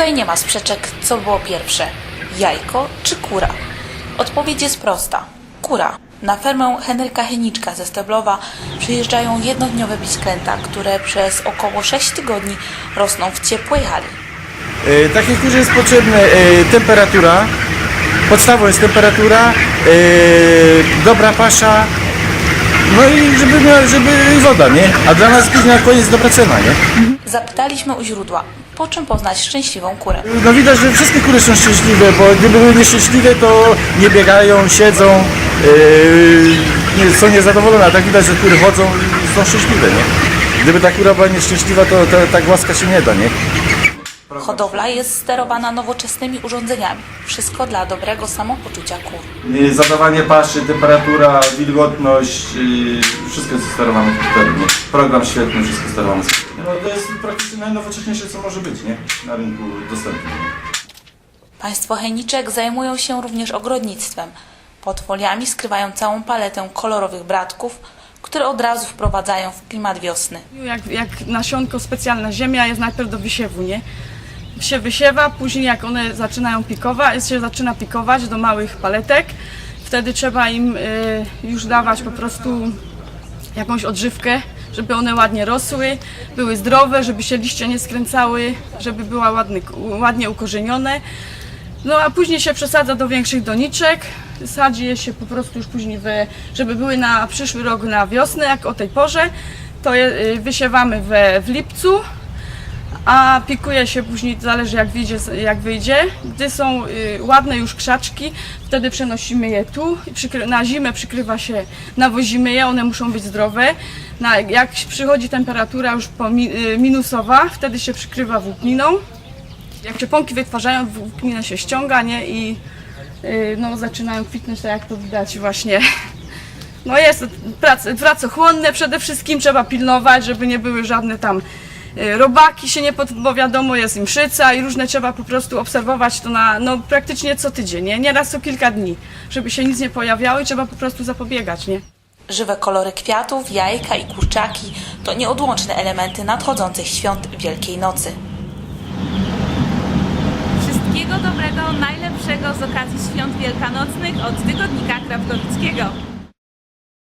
Tutaj nie ma sprzeczek, co było pierwsze: jajko czy kura. Odpowiedź jest prosta: kura. Na fermę Henryka Heniczka ze Steblowa przyjeżdżają jednodniowe pisklęta, które przez około 6 tygodni rosną w ciepłej hali. E, Takiej kurze jest potrzebna e, temperatura, podstawą jest temperatura, e, dobra pasza, no i żeby, żeby woda, nie? A dla nas później na koniec dobra cena, nie? Zapytaliśmy u źródła, po czym poznać szczęśliwą kurę. No widać, że wszystkie kury są szczęśliwe, bo gdyby były nieszczęśliwe, to nie biegają, siedzą, nie, są niezadowolone, a tak widać, że kury chodzą i są szczęśliwe, nie? Gdyby ta kura była nieszczęśliwa, to, to tak łaska się nie da, nie? Hodowla jest sterowana nowoczesnymi urządzeniami. Wszystko dla dobrego samopoczucia kur. Y, Zadawanie paszy, temperatura, wilgotność, y, wszystko jest sterowane komputerem? Program świetny, wszystko sterowane z. No to jest praktycznie najnowocześniejsze, co może być, nie? Na rynku dostępnym. Państwo Heniczek zajmują się również ogrodnictwem. Pod foliami skrywają całą paletę kolorowych bratków, które od razu wprowadzają w klimat wiosny. Jak, jak nasionko, specjalna ziemia jest najpierw do wysiewu, nie? Się wysiewa, później jak one zaczynają pikować, się zaczyna pikować do małych paletek, wtedy trzeba im y, już dawać po prostu jakąś odżywkę, żeby one ładnie rosły, były zdrowe, żeby się liście nie skręcały, żeby była ładny, ładnie ukorzenione. No a później się przesadza do większych doniczek, sadzi je się po prostu już później, we, żeby były na przyszły rok na wiosnę, jak o tej porze, to je y, wysiewamy we, w lipcu, a pikuje się później, zależy jak wyjdzie, jak wyjdzie. Gdy są y, ładne już krzaczki, wtedy przenosimy je tu, na zimę przykrywa się, nawozimy je, one muszą być zdrowe. Jak przychodzi temperatura już y, minusowa, wtedy się przykrywa włókniną. Jak czeponki wytwarzają, włókninę się ściąga, nie? I y, no, zaczynają kwitnąć, tak jak to widać właśnie. No jest to prace, pracochłonne przede wszystkim, trzeba pilnować, żeby nie były żadne tam robaki się nie pod, bo wiadomo jest im szyca i różne trzeba po prostu obserwować to na no, praktycznie co tydzień, nie? Nieraz co kilka dni, żeby się nic nie pojawiało i trzeba po prostu zapobiegać, nie? Żywe kolory kwiatów, jajka i kurczaki to nieodłączne elementy nadchodzących świąt Wielkiej Nocy. Wszystkiego dobrego, najlepszego z okazji świąt wielkanocnych od tygodnika Krawkowickiego.